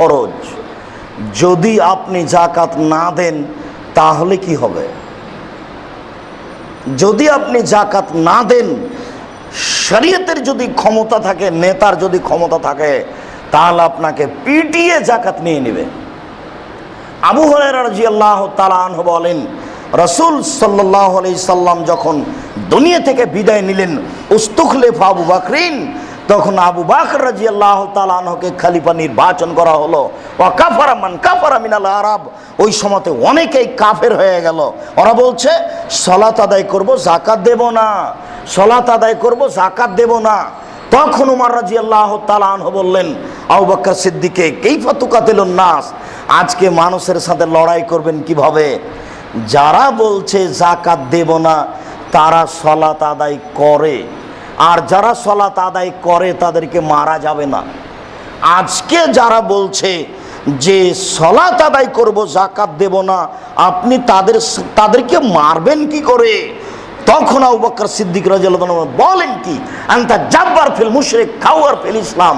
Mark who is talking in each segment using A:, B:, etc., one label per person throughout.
A: ফরজ। যদি আপনি জাকাত না দেন, তাহলে কি হবে? যদি আপনি জাকাত না দেন, শরীয়তের যদি ক্ষমতা থাকে, নেতার যদি ক্ষমতা থাকে, তাহলে আপনাকে পিটিয়ে জাকাত নিয়ে নেবে। আবু হরাজি আল্লাহ তালাহ বলেন, রসুল সাল্লাহ আলি সাল্লাম যখন দুনিয়া থেকে বিদায় নিলেন, উস্তুখলেফ আবু বাকরিন তখন আবু বাকর রাজি আল্লাহ তালাহকে খালিফা নির্বাচন করা হলো। ও কাফারামান কাফারা মিনাল আরব। ওই সময়তে অনেকেই কাফের হয়ে গেল। ওরা বলছে, সলাত আদায় করব জাকাত দেব না। সলাত আদায় করব জাকাত দেব না। তখন উমার রাজি আল্লাহ তালাহ বললেন, আবু বাক্কর সিদ্দিকে, কেইফা তুকাতিল নাস? আজকে মানুষের সাথে লড়াই করবেন কীভাবে? যারা বলছে জাকাত দেব না, তারা সলাত আদায় করে। আর যারা সলাত আদায় করে তাদেরকে মারা যাবে না। আজকে যারা বলছে যে সলাত আদায় করব জাকাত দেব না, আপনি তাদের তাদেরকে মারবেন কি করে? তখন আবু বকর সিদ্দিক রাজিয়াল্লাহু বলেন কি, আন্তা জাব্বার ফেল মুশরিক, খাওয়ার ফেল ইসলাম।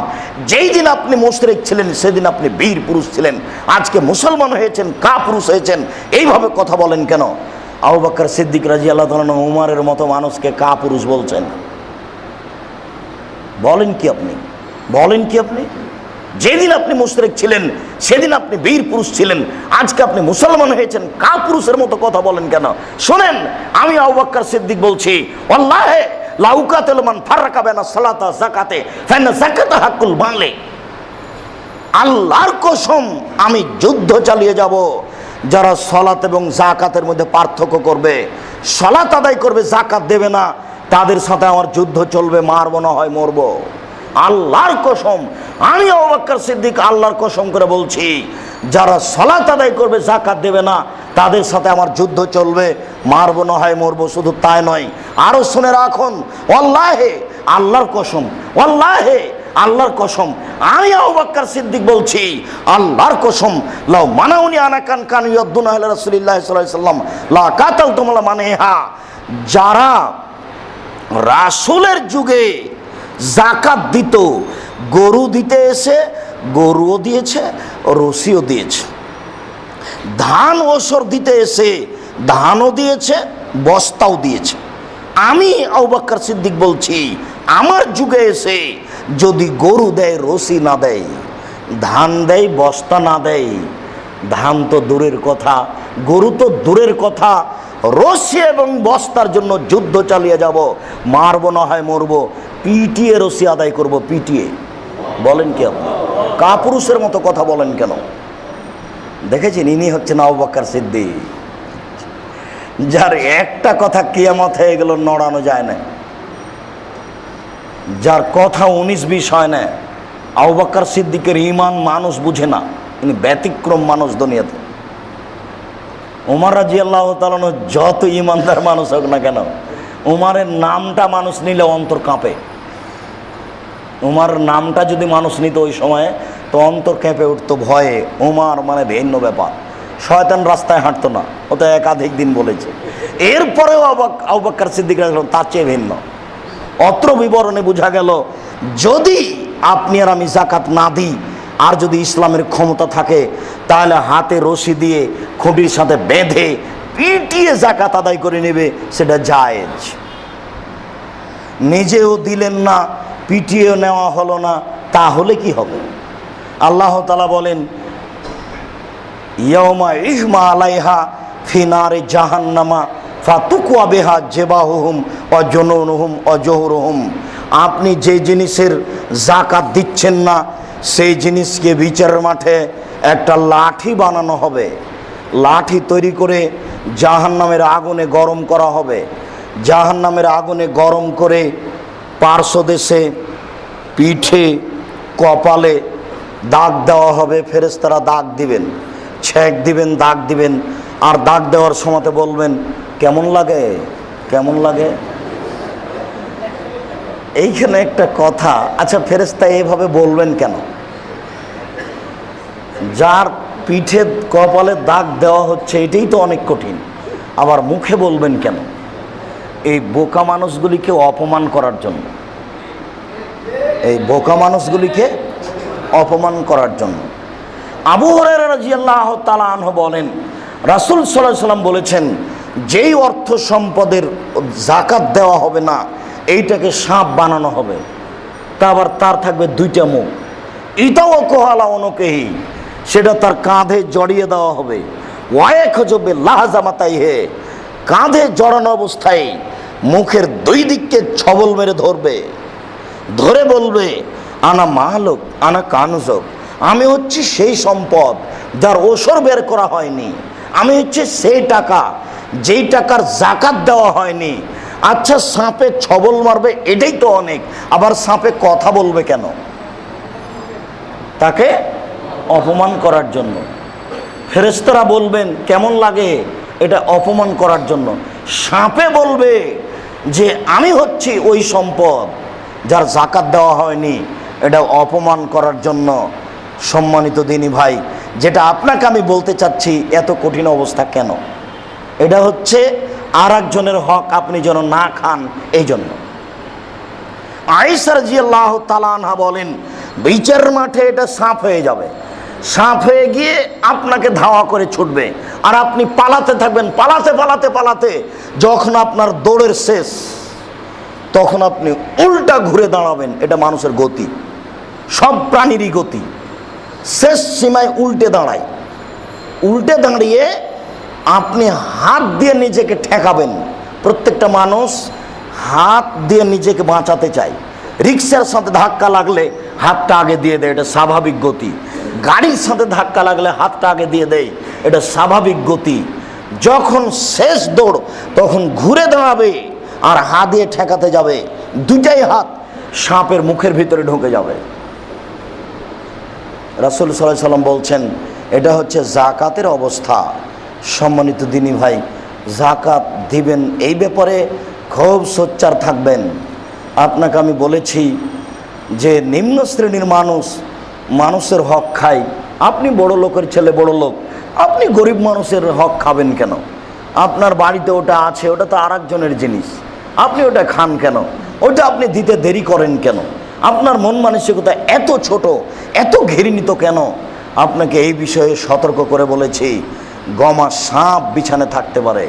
A: যেই দিন আপনি মুশরেক ছিলেন, সেদিন আপনি বীর পুরুষ ছিলেন। আজকে মুসলমান হয়েছেন, কা পুরুষ হয়েছেন, এইভাবে কথা বলেন কেন? আবু সিদ্দিক রাজিয়াল্লাহু উমারের মতো মানুষকে কা পুরুষ বলছেন। বলেন কি আপনি? বলেন কি আপনি? যেদিন আপনি মুশরিক ছিলেন, সেদিন আপনি বীর পুরুষ ছিলেন। আজকে আপনি মুসলমান হয়েছেন কা পুরুষের মতো কথা বলেন কেন? শোনেন, আমি আবু সিদ্দিক বলছি, আল্লাহে লাউকাতুল মান ফারাকা বেনা সালাতা যাকাতে, ফাইনা যাকাতা হাক্কুল বাংলে। আল্লাহর কসম, আমি যুদ্ধ চালিয়ে যাব। যারা সলাত এবং জাকাতের মধ্যে পার্থক্য করবে, সলাত আদায় করবে জাকাত দেবে না। তাদের সাথে আমার যুদ্ধ চলবে, মারবো, না হয় মরবো। আল্লাহর কসম, আমি অবাক্কর সিদ্দিক আল্লাহর কসম করে বলছি, যারা সলাত আদায় করবে জাকাত দেবে না, তাদের সাথে আমার যুদ্ধ চলবে, মারবো, না হয় মরব, শুধু তাই নয়। আরও শুনে রাখুন অল্লাহে আল্লাহর কসম অল্লাহে আল্লাহর কসম, আমি আবাক্কার সিদ্দিক বলছি, আল্লাহর কসম লাও মানাউনি আনাকান কান ইয়াদ্দুন রাসূলুল্লাহ সাল্লাম, লা কাতাল তুমলা মানে হা যারা রাসূলের যুগে জাকাত দিত, গরু দিতে এসে গরুও দিয়েছে রসিও দিয়েছে। ধান ওসর দিতে এসে ধানও দিয়েছে, বস্তাও দিয়েছে। আমি আবাক্কর সিদ্দিক বলছি, আমার যুগে এসে যদি গরু দেয় রসি না দেয়, ধান দেয়, বস্তা না দেয়, ধান তো দূরের কথা, গরু তো দূরের কথা রসি এবং বস্তার জন্য যুদ্ধ চালিয়ে যাব। মারবো না হয় মরবো। পিটিয়ে রসি আদায় করব পিটিয়ে বলেন কি আপনি? কাপুরুষের মতো কথা বলেন কেন? দেখেছেন? ইনি হচ্ছেন আবাক্কার সিদ্দিক। যার একটা কথা কিয়ামত হয়ে গেল, নড়ানো যায় না। যার কথা উনিশ বিশ হয় না। আবাক্কার সিদ্দিকের ইমান মানুষ বুঝে না। ইনি ব্যতিক্রম মানুষ দুনিয়াতে। উমার রাজি আল্লাহ তালন যত ইমানদার মানুষ হোক না কেন, উমারের নামটা মানুষ নিলে অন্তর কাঁপে। উমার নামটা যদি মানুষ নিত ওই সময়ে, তো অন্তর কেঁপে উঠতো ভয়ে। উমার মানে ভিন্ন ব্যাপার। শয়তান রাস্তায় হাঁটতো না, ও তো একাধিক দিন বলেছে। এরপরেও আবাক আবাক্কার সিদ্দিক তার চেয়ে ভিন্ন। অত্র বিবরণে বোঝা গেল, যদি আপনি আর আমি জাকাত না দিই আর যদি ইসলামের ক্ষমতা থাকে, তাহলে হাতে রশি দিয়ে খুঁটির সাথে বেঁধে পিটিয়ে জাকাত আদায় করে নেবে, সেটা জায়েজ। নিজেও দিলেন না, পিটিয়েও নেওয়া হলো না, তাহলে কি হবে? আল্লাহ তালা বলেন ইয়মা ইহমা আলাইহা ফিনারে জাহান্নামা, ফাতুকুয়া বেহা জেবাহুম অজনুহুম অজহুরহুম আপনি যে জিনিসের জাকাত দিচ্ছেন না সেই জিনিসকে বিচারের মাঠে একটা লাঠি বানানো হবে। লাঠি তৈরি করে জাহান্নামের আগুনে গরম করা হবে। জাহান্নামের আগুনে গরম করে পার্শ্বদেশে পিঠে, কপালে দাগ দেওয়া হবে ফেরেস্তারা দাগ দিবেন, ছেঁক দিবেন, দাগ দিবেন, আর দাগ দেওয়ার সময়তে বলবেন, কেমন লাগে? কেমন লাগে? এইখানে একটা কথা আচ্ছা ফেরেস্তা এইভাবে বলবেন কেন? যার পিঠে কপালে দাগ দেওয়া হচ্ছে, এটাই তো অনেক কঠিন। আবার মুখে বলবেন কেন? এই বোকা মানুষগুলিকে অপমান করার জন্য। এই বোকা মানুষগুলিকে অপমান করার জন্য। আবু হরের তালাহ বলেন, রাসুল সাল্লাহ সাল্লাম বলেছেন, যেই অর্থ সম্পদের জাকাত দেওয়া হবে না, এইটাকে সাপ বানানো হবে। তা আবার তার থাকবে দুইটা মুখ। ইটাও কোহালা অনকেহি সেটা তার কাঁধে জড়িয়ে দেওয়া হবে। ওয়ায়ে খজবে লাহাজামাতাই হে কাঁধে জড়ানো অবস্থায় মুখের দুই দিককে ছবল মেরে ধরবে। ধরে বলবে, আনা মাহালোক আনা কানজক, আমি হচ্ছি সেই সম্পদ যার ওসর বের করা হয়নি। আমি হচ্ছে সেই টাকা যেই টাকার জাকাত দেওয়া হয়নি। আচ্ছা সাপে ছবল মারবে, এটাই তো অনেক, আবার সাপে কথা বলবে কেন? তাকে অপমান করার জন্য। ফেরেস্তারা বলবেন, কেমন লাগে এটা অপমান করার জন্য? সাপে বলবে যে, আমি হচ্ছি ওই সম্পদ যার জাকাত দেওয়া হয়নি। এটা অপমান করার জন্য। সম্মানিত দিনী ভাই, যেটা আপনাকে আমি বলতে চাচ্ছি, এত কঠিন অবস্থা কেন? এটা হচ্ছে আর একজনের হক আপনি যেন না খান এই জন্য আইসার জিয়াল্লাহ তালানহা বলেন, বিচার মাঠে এটা সাপ হয়ে যাবে। সাপ হয়ে গিয়ে আপনাকে ধাওয়া করে ছুটবে। আর আপনি পালাতে থাকবেন, পালাতে পালাতে পালাতে। যখন আপনার দৌড়ের শেষ, তখন আপনি উল্টা ঘুরে দাঁড়াবেন। এটা মানুষের গতি। সব প্রাণীরই গতি। শেষ সীমায় উল্টে দাঁড়ায়। উল্টে দাঁড়িয়ে আপনি হাত দিয়ে নিজেকে ঠেকাবেন। প্রত্যেকটা মানুষ হাত দিয়ে নিজেকে বাঁচাতে চায়। রিক্সার সাথে ধাক্কা লাগলে হাতটা আগে দিয়ে দেয়। এটা স্বাভাবিক গতি। গাড়ির সাথে ধাক্কা লাগলে হাতটা আগে দিয়ে দেয় এটা স্বাভাবিক গতি। যখন শেষ দৌড়, তখন ঘুরে দাঁড়াবে আর হাত দিয়ে ঠেকাতে যাবে। দুটাই হাত সাপের মুখের ভিতরে ঢুকে যাবে। রাসুল সাল্লাহ সাল্লাম বলছেন, এটা হচ্ছে জাকাতের অবস্থা। সম্মানিত দিনী ভাই জাকাত দিবেন এই ব্যাপারে খুব সোচ্চার থাকবেন। আপনাকে আমি বলেছি যে নিম্ন শ্রেণির মানুষ মানুষের হক খায় আপনি বড় লোকের ছেলে, বড় লোক। আপনি গরিব মানুষের হক খাবেন কেন? আপনার বাড়িতে ওটা আছে, ওটা তো আর জিনিস। আপনি ওটা খান কেন? ওটা আপনি দিতে দেরি করেন কেন? আপনার মন মানসিকতা এত ছোট, এত ঘৃণিত কেন? আপনাকে এই বিষয়ে সতর্ক করে বলেছি, গমা সাপ বিছানে থাকতে পারে।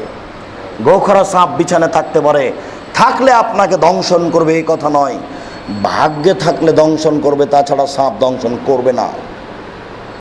A: গোখরা সাপ বিছানে থাকতে পারে। থাকলে আপনাকে দংশন করবে, এই কথা নয়। ভাগ্যে থাকলে দংশন করবে তাছাড়া সাপ দংশন করবে না।